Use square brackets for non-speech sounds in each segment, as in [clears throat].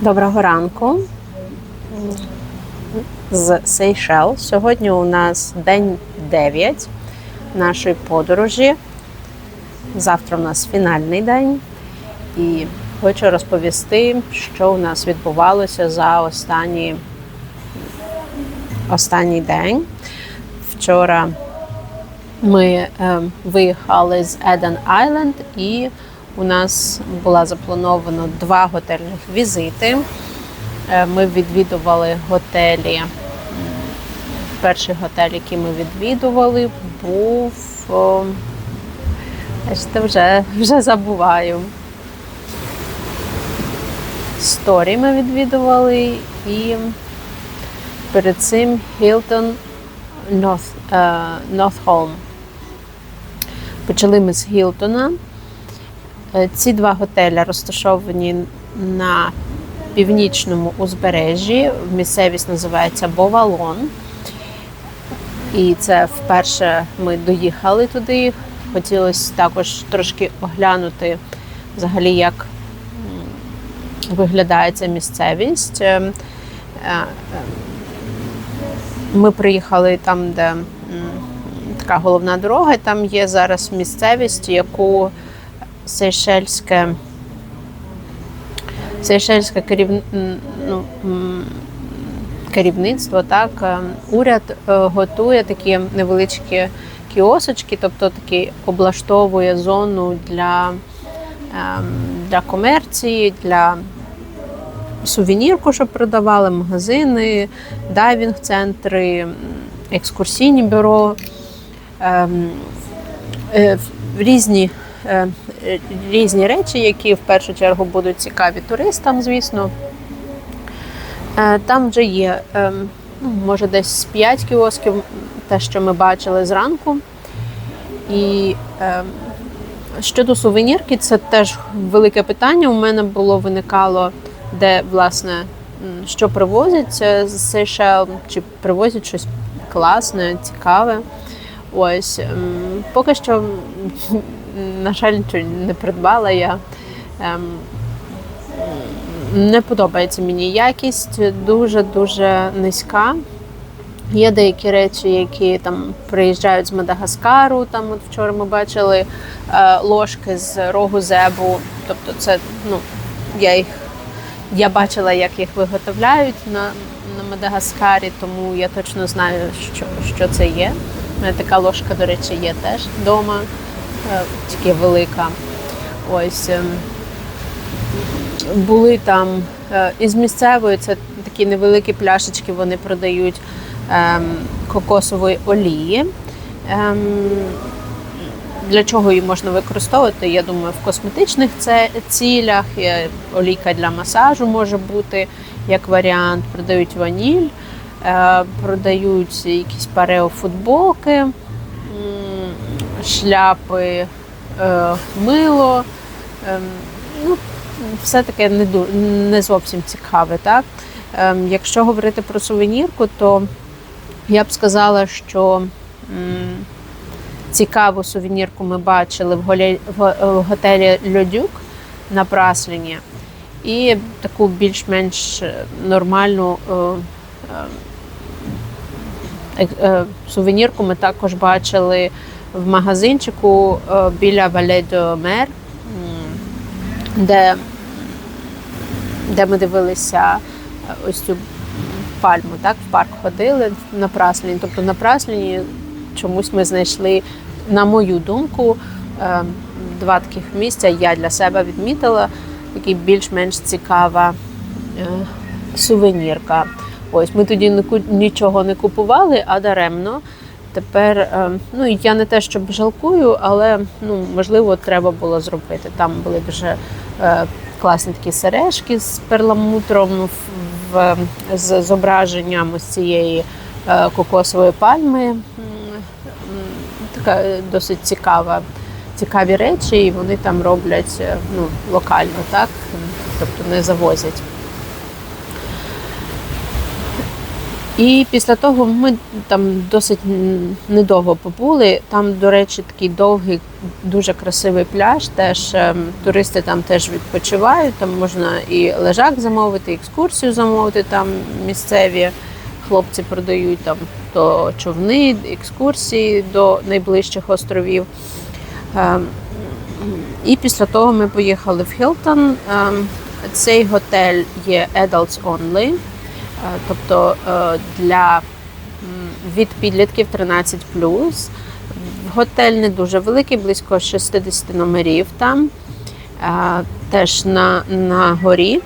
Доброго ранку з Сейшел. Сьогодні у нас день 9 нашої подорожі. Завтра у нас фінальний день. І хочу розповісти, що у нас відбувалося за останній, останній день. Вчора ми е, виїхали з Еден Айленд і у нас була заплановано два готельних візити. Е, Ми відвідували готелі. Перший готель, який ми відвідували, був. о, вже, вже забуваю. Сторі ми відвідували і перед цим Hilton North, е, North Holm. Почали ми з Гілтона. Е, Ці два готелі розташовані на північному узбережжі. Місцевість називається Бовалон. І це вперше ми доїхали туди. Хотілося також трошки оглянути взагалі, як виглядає ця місцевість. Е, е, Ми приїхали там, де така головна дорога, і там є зараз місцевість, яку Сейшельське, Сейшельське керів... ну, керівництво, так, е, уряд е, готує такі невеличкі кіосочки, тобто такі облаштовує зону для, ем, для комерції, для сувенірку, щоб продавали, магазини, дайвінг-центри, екскурсійні бюро, ем, е, різні, різні речі, які в першу чергу будуть цікаві туристам, звісно. Е, Там вже є, ем, ну, може, десь 5 кіосків, те, що ми бачили зранку. І ем, щодо сувенірки, це теж велике питання. У мене було виникало, де власне що привозять е, з Сейшел, чи привозять щось класне, цікаве. Ось ем, поки що, на жаль, нічого не придбала я. Ем, не подобається мені якість, дуже дуже низька. Є деякі речі, які там приїжджають з Мадагаскару. Там от вчора ми бачили е, ложки з рогу зебу. Тобто, це ну я їх я бачила, як їх виготовляють на, на Мадагаскарі, тому я точно знаю, що, що це є. У мене така ложка, до речі, є теж вдома, тільки велика. Ось. ем, були там е, із місцевої, це такі невеликі пляшечки, вони продають ем, кокосової олії. Ем, для чого її можна використовувати? Я думаю, в косметичних цілях. Олійка для масажу може бути як варіант. Продають ваніль, е, продають якісь пареофутболки, м, шляпи, е, мило. Ем, ну, все таке не, зовсім цікаве. Так? Ем, якщо говорити про сувенірку, то я б сказала, що цікаву сувенірку ми бачили в, в готелі Льодюк на Прасліні. І таку більш-менш е, нормальну е, е, е, сувенірку ми також бачили в магазинчику е, біля Вале де Мер, де, де ми дивилися е, ось цю пальму. Так, в парк ходили на Прасліні. Тобто на Прасліні чомусь ми знайшли, на мою думку, е, два таких місця я для себе відмітила, такі більш-менш цікава сувенірка. Ось ми тоді нічого не купували, а даремно. Тепер, е, ну я не те, щоб жалкую, але ну можливо треба було зробити. Там були дуже е, класні такі сережки з перламутром в, в з зображенням ось цієї е, кокосової пальми. Така е, досить цікава, цікаві речі, і вони там роблять ну, локально, так? Тобто не завозять. І після того ми там досить недовго побули. Там, до речі, такий довгий, дуже красивий пляж. Теж ем, туристи там теж відпочивають. Там можна і лежак замовити, і екскурсію замовити. Там місцеві хлопці продають там то човни, екскурсії до найближчих островів. Ем, І після того ми поїхали в Хілтон. Ем, Цей готель є adults only, тобто е, для від підлітків 13 Готель не дуже великий, близько 60 номерів там, Е, теж на, на горі.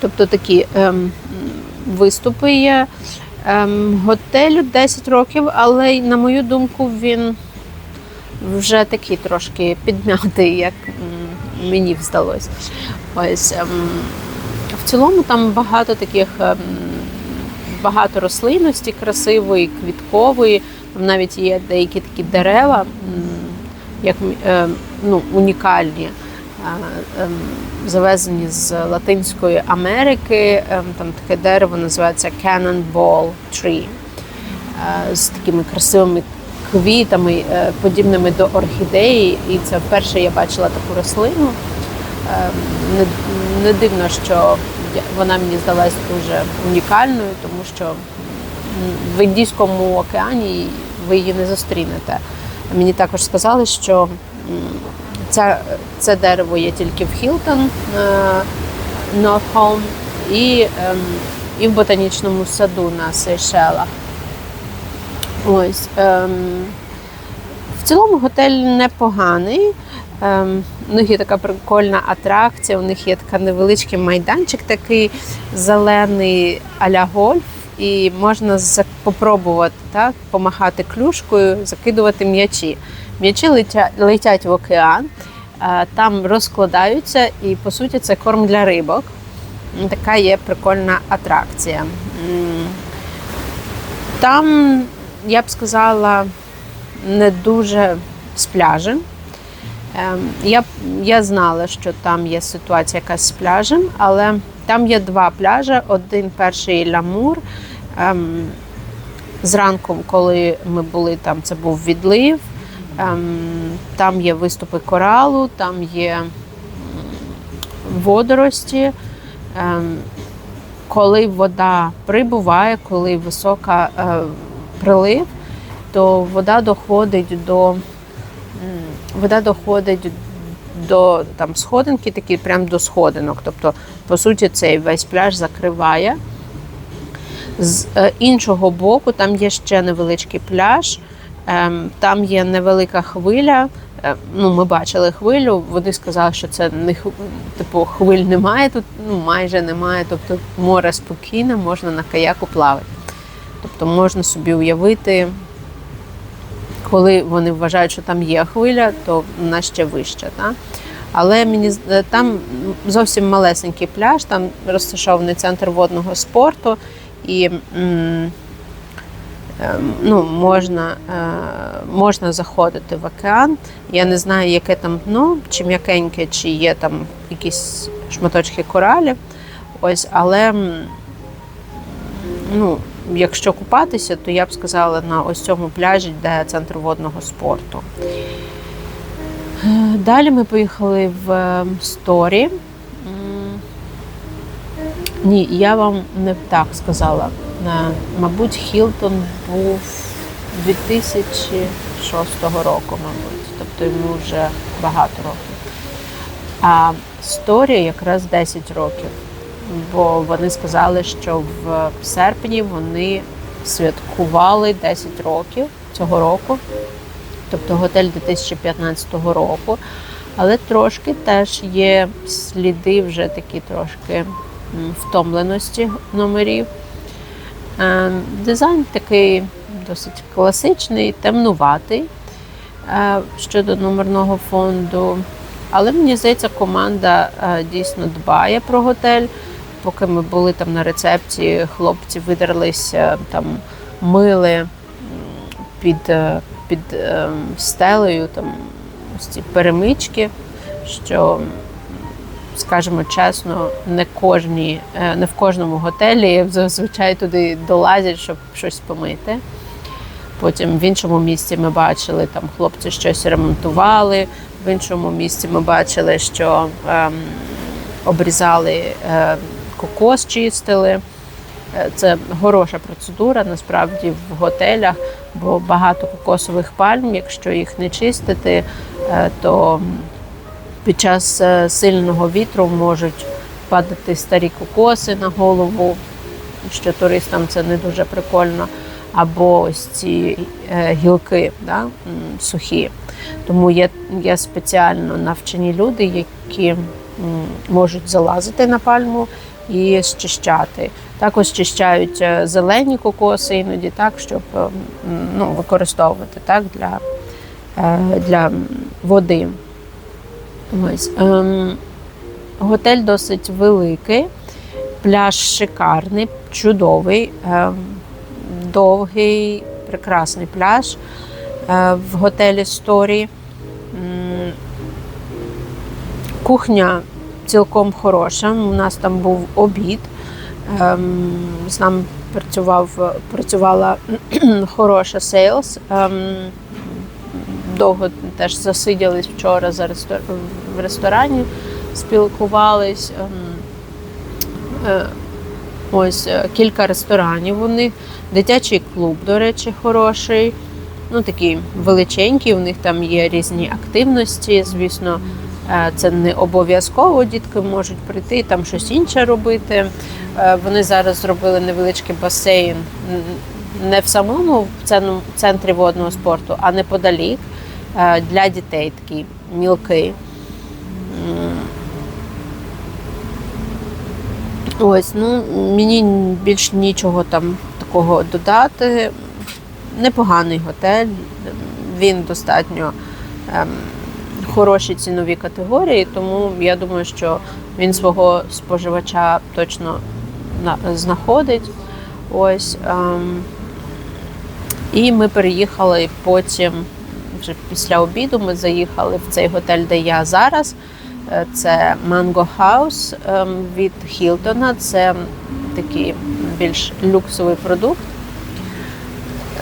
Тобто такі ем, виступи є. Ем, готелю 10 років, але на мою думку, він вже такий трошки підмятий, як мені здалось. Ось ем, в цілому там багато таких ем, багато рослинності красивої, квіткової. Там навіть є деякі такі дерева, як е, ну, унікальні. е, ем, Завезені з Латинської Америки. Ем, Там таке дерево називається Cannonball Tree е, з такими красивими квітами, е, подібними до орхідеї. І це вперше я бачила таку рослину. Е, Не, дивно, що вона мені здалась дуже унікальною, тому що в Індійському океані ви її не зустрінете. Мені також сказали, що ця, це дерево є тільки в Хілтон, Норхолм і, ем, і в ботанічному саду на Сейшелах. Ось. Ем, в цілому готель непоганий. Ем, у них є така прикольна атракція, у них є така невеличкий майданчик, такий зелений а-ля гольф, і можна попробувати так, помахати клюшкою, закидувати м'ячі. М'ячі летя- летять в океан, е, там розкладаються, і по суті це корм для рибок. Така є прикольна атракція. Там, я б сказала, не дуже з пляжем. Ем, Я, я знала, що там є ситуація якась з пляжем, але там є два пляжі. Один перший Лямур. Ем, Зранку, коли ми були там, це був відлив. Ем, Там є виступи коралу, там є водорості. Коли вода прибуває, коли висока е, прилив, то вода доходить до вода доходить до там сходинки, такі прям до сходинок. Тобто, по суті, цей весь пляж закриває. З е, іншого боку, там є ще невеличкий пляж, ем, там є невелика хвиля. Е, Ну, ми бачили хвилю. Вони сказали, що це не типу хвиль немає тут, ну майже немає. Тобто море спокійне, можна на каяку плавати. Тобто можна собі уявити, коли вони вважають, що там є хвиля, то вона ще вища. Та? Але мені е, там зовсім малесенький пляж, там розташований центр водного спорту, і ем, ну, можна, е, можна заходити в океан. Я не знаю, яке там дно, чи м'якеньке, чи є там якісь шматочки коралів. Ось, але ну, якщо купатися, то я б сказала на ось цьому пляжі, де центр водного спорту. Е, Далі ми поїхали в е, Сторі. Ні, я вам не так сказала. Е, Мабуть, Хілтон був 2006 року, мабуть. Тобто йому вже багато років. А Сторі якраз 10 років. Бо вони сказали, що в серпні вони святкували 10 років цього року, тобто готель 2015 року. Але трошки теж є сліди вже такі трошки втомленості номерів. Е, Дизайн такий досить класичний, темнуватий е, щодо номерного фонду. Але мені здається, команда е, дійсно дбає про готель. Поки ми були там на рецепції, хлопці видерлися, там мили під, е, під е, стелею там ось ці перемички, що скажімо чесно, не кожні, е, не в кожному готелі зазвичай туди долазять, щоб щось помити. Потім в іншому місці ми бачили, там хлопці щось ремонтували. В іншому місці ми бачили, що ем, обрізали е, кокос, чистили. Е, Це хороша процедура насправді в готелях, бо багато кокосових пальм, якщо їх не чистити, е, то під час е, сильного вітру можуть падати старі кокоси на голову, що туристам це не дуже прикольно. Або ось ці гілки да, сухі. Тому є, є спеціально навчені люди, які можуть залазити на пальму і щищати. Також чищають е, зелені кокоси іноді так, щоб е, ну, використовувати так, для, е, для води. Ось. Ем, готель досить великий, пляж шикарний, чудовий, ем, довгий, прекрасний пляж в готелі Сторі. Кухня цілком хороша. У нас там був обід. Ем, з нами працював, працювала [clears throat] хороша сейлс. Ем, довго теж засиділись вчора за рестор... в ресторані, спілкувались. Ем, е, Ось е, кілька ресторанів у них, дитячий клуб, до речі, хороший. Ну, такий величенький, у них там є різні активності. Звісно, це не обов'язково дітки можуть прийти і там щось інше робити. Е, Вони зараз зробили невеличкий басейн не в самому центрі водного спорту, а неподалік е, для дітей такий мілкий. Ось, ну мені більш нічого там такого додати. Непоганий готель, він достатньо ем, хороші цінові категорії, тому я думаю, що він свого споживача точно знаходить. Ось. Ем, і ми переїхали потім, вже після обіду, ми заїхали в цей готель, де я зараз. Е, Це Mango House ем, від Хілтона. Це такий більш люксовий продукт.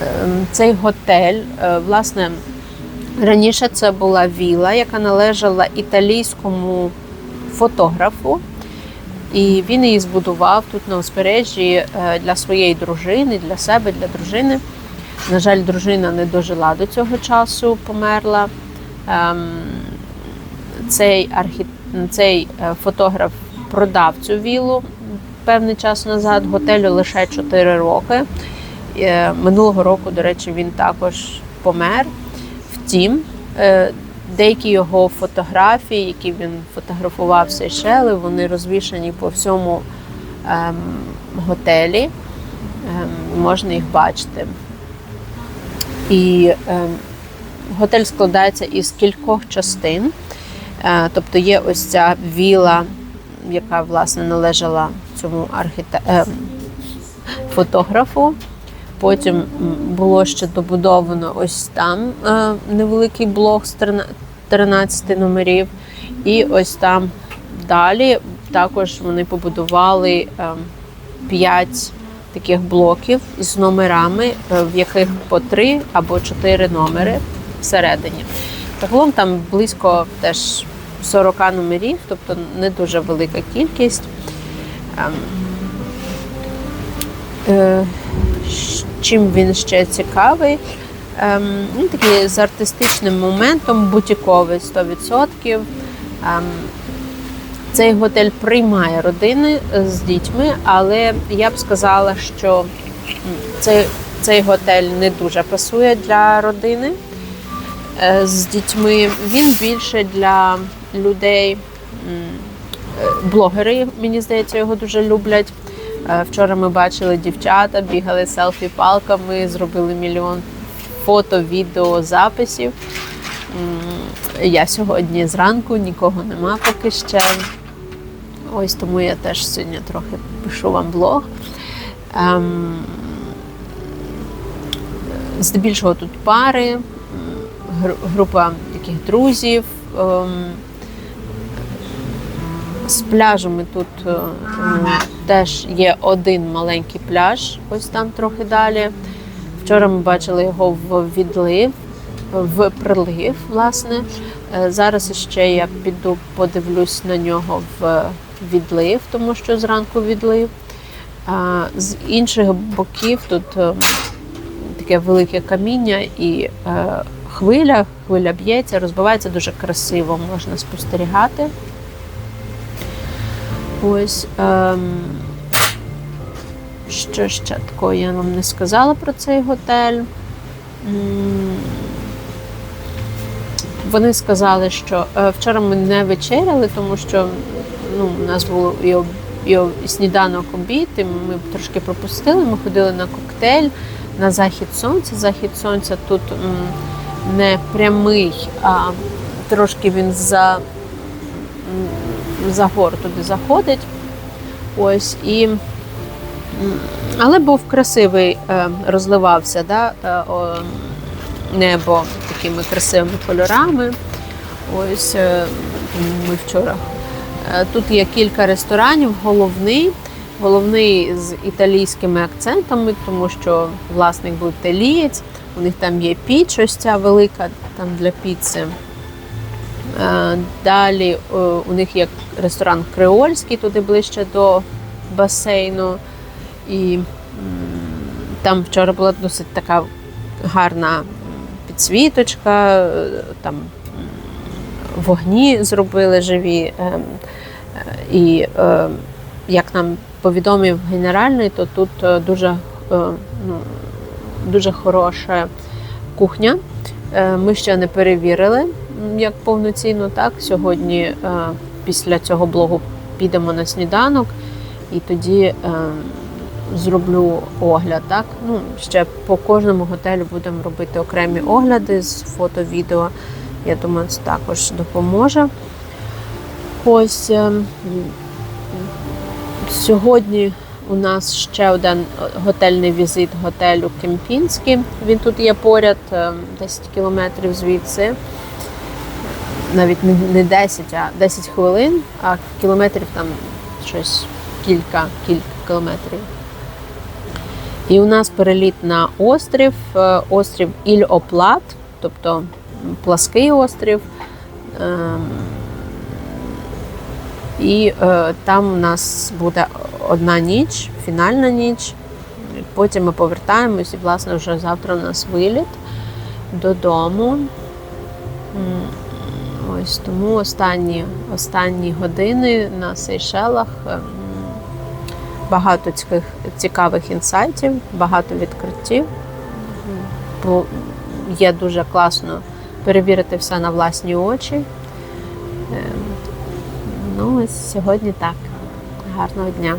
Ем, Цей готель, е, власне, раніше це була віла, яка належала італійському фотографу. І він її збудував тут на узбережжі е, для своєї дружини, для себе, для дружини. На жаль, дружина не дожила до цього часу, померла. Ем, Цей, архі... цей е, фотограф продав цю вілу певний час назад, готелю лише 4 роки. Е, Минулого року, до речі, він також помер. Втім, е, деякі його фотографії, які він фотографував в Сейшели, вони розвішані по всьому ем, готелі. Ем, можна їх бачити. І ем, готель складається із кількох частин. Е, тобто є ось ця віла, яка власне належала цьому архіте... фотографу. Потім було ще добудовано ось там е, невеликий блок з 13 13 номерів. І ось там далі також вони побудували е, 5 таких блоків з номерами, е, в яких по 3 або 4 номери всередині. Загалом там близько теж 40 номерів, тобто не дуже велика кількість. Чим він ще цікавий? Ем, Він такий з артистичним моментом, бутіковий 100%. Ем, Цей готель приймає родини з дітьми, але я б сказала, що цей, цей готель не дуже пасує для родини е, з дітьми. Він більше для людей. е, Блогери, мені здається, його дуже люблять. Е, Вчора ми бачили дівчата, бігали селфі-палками, зробили мільйон фото, відео, записів. Я сьогодні зранку нікого нема поки ще. Ось тому я теж сьогодні трохи пишу вам блог. Ем, здебільшого тут пари, гру- група таких друзів. ем, З пляжами тут е, теж є один маленький пляж, ось там трохи далі. Вчора ми бачили його в відлив, в прилив, власне. Е, Зараз ще я піду подивлюсь на нього в відлив, тому що зранку відлив. З інших боків тут е, таке велике каміння і хвиля, хвиля б'ється, розбивається дуже красиво, можна спостерігати. Ось. Ем, що ще такого я вам не сказала про цей готель. Вони сказали, що е, вчора ми не вечеряли, тому що ну, у нас було і, об- і, об- і сніданок обід, і ми трошки пропустили. Ми ходили на коктейль, на захід сонця. Захід сонця тут м, не прямий, а трошки він за, м, за гор туди заходить. Ось і. Але був красивий, е, розливався да, е, небо такими красивими кольорами. Ось е, ми вчора. Тут є кілька ресторанів. Головний, головний з італійськими акцентами, тому що власник був італієць. У них там є піч, ось ця велика там для піци. Е, Далі е, у них є ресторан Креольський, туди ближче до басейну. І там вчора була досить така гарна підсвіточка, е, там вогні зробили живі. е, е, І як нам повідомив генеральний, то тут дуже, ну, дуже хороша кухня. Ми ще не перевірили як повноцінно. Так сьогодні е, після цього блогу підемо на сніданок, і тоді е, зроблю огляд. Так ну ще по кожному готелю будемо робити окремі огляди з фото, відео. Я думаю, це також допоможе. Ось е, сьогодні у нас ще один готельний візит готелю Кемпінський. Він тут є поряд, е, 10 кілометрів звідси. Навіть не- не 10, а 10 хвилин, а кілометрів там щось кілька, кілька кілометрів. І у нас переліт на острів, е, острів Іль-Оплат, тобто плаский острів. Ем, І е, там у нас буде одна ніч, фінальна ніч. Потім ми повертаємось, і, власне, вже завтра у нас виліт додому. Ось тому останні, останні години на Сейшелах ем, багато цікавих, цікавих інсайтів, багато відкриттів. Бо є дуже класно перевірити все на власні очі. Ем, Ну, ось сьогодні так. Гарного дня.